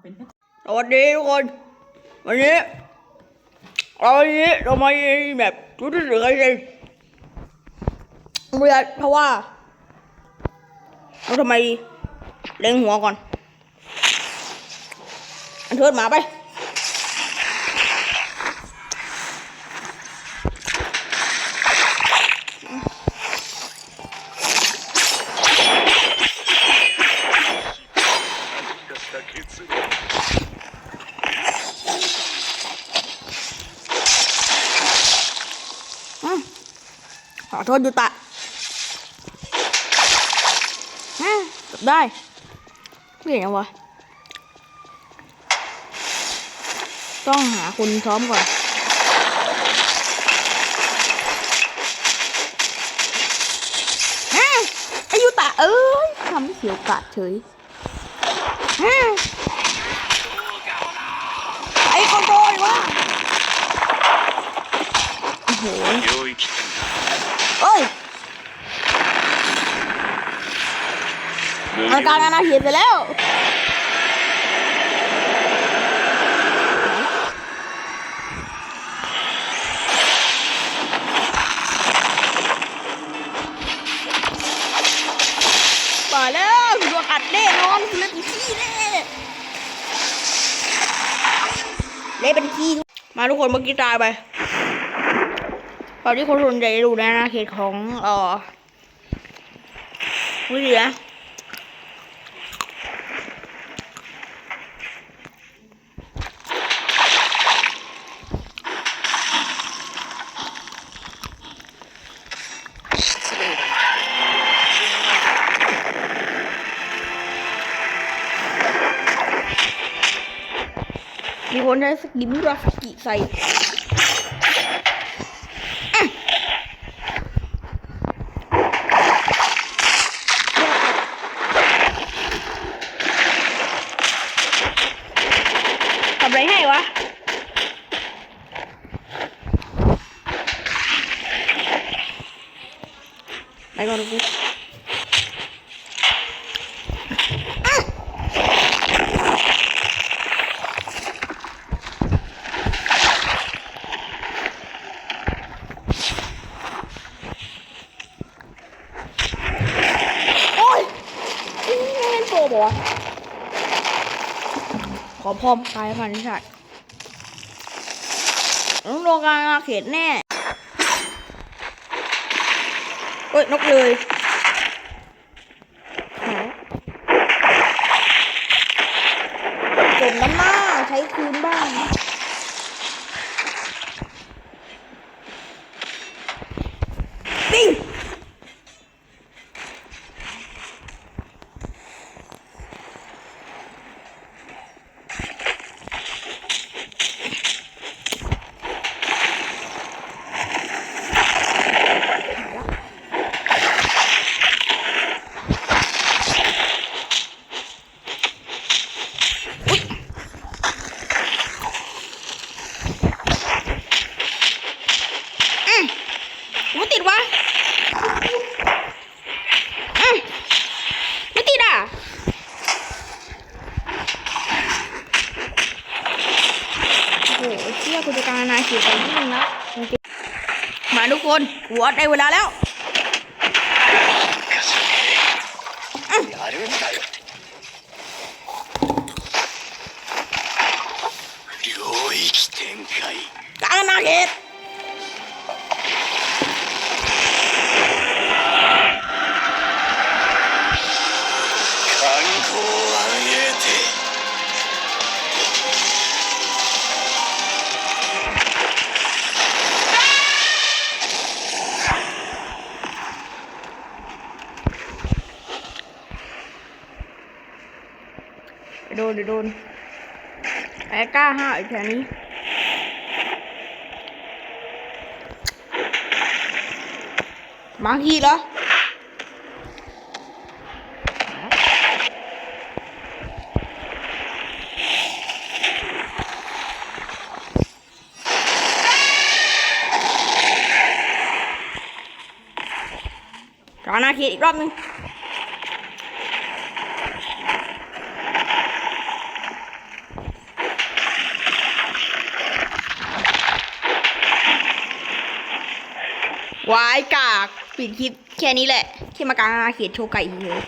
เป็นสวัสดีทุกคน วันนี้เราวันนี้เรามาแบบชุดเหลือจริงเรียนเพราะว่าเราทำไมเล็งหัวก่อนอันเทิดหมาไป อืมขอโทษยูตะอืมจบได้ไม่เห็นยังวะ ต้องหาคนซ้อมก่อนอืมไอายุตะเอ้ยทำให้เสียวกาดเฉย 開มันกลารอาณาเขตไปแล้วมาแล้วดวงอัดแน่นอนเล่นเป็นขี้แน่เล่นเป็นขี้มาทุกคนเมื่อกี้ตายไปตอนที่คนส่วนใหญ่ดูในอาณาเขตของเอ่อวิธีนะ มีคนใช้สกินมิราสกิใส่ทำอะไรให้วะไปก่อนกูโอ้ยนี่ไม่เล่นโปร บอกวะขอพร้อมตายมันใช่ต้องโดนการอาเขตแน่ เอ้ย นกเลยหาจมน้ำหน้าใช้คืนบ้าง ปิ้ง ไม่ ติดวะอืมไม่ติดอะโอ้โหเชี่ยกูจะการนาขีดไปนิดนึงแล้วมาทุกคนหัวได้เวลาแล้ว โดนเดี๋ยวโดนไอ้กล้าห้าอีกแถวนี้มาขี่เหรอจอนาเขตอีกรอบนึง วายกากปิดคลิปแค่นี้แหละแค่มากางอาณาเขตโชว์ไก่เลย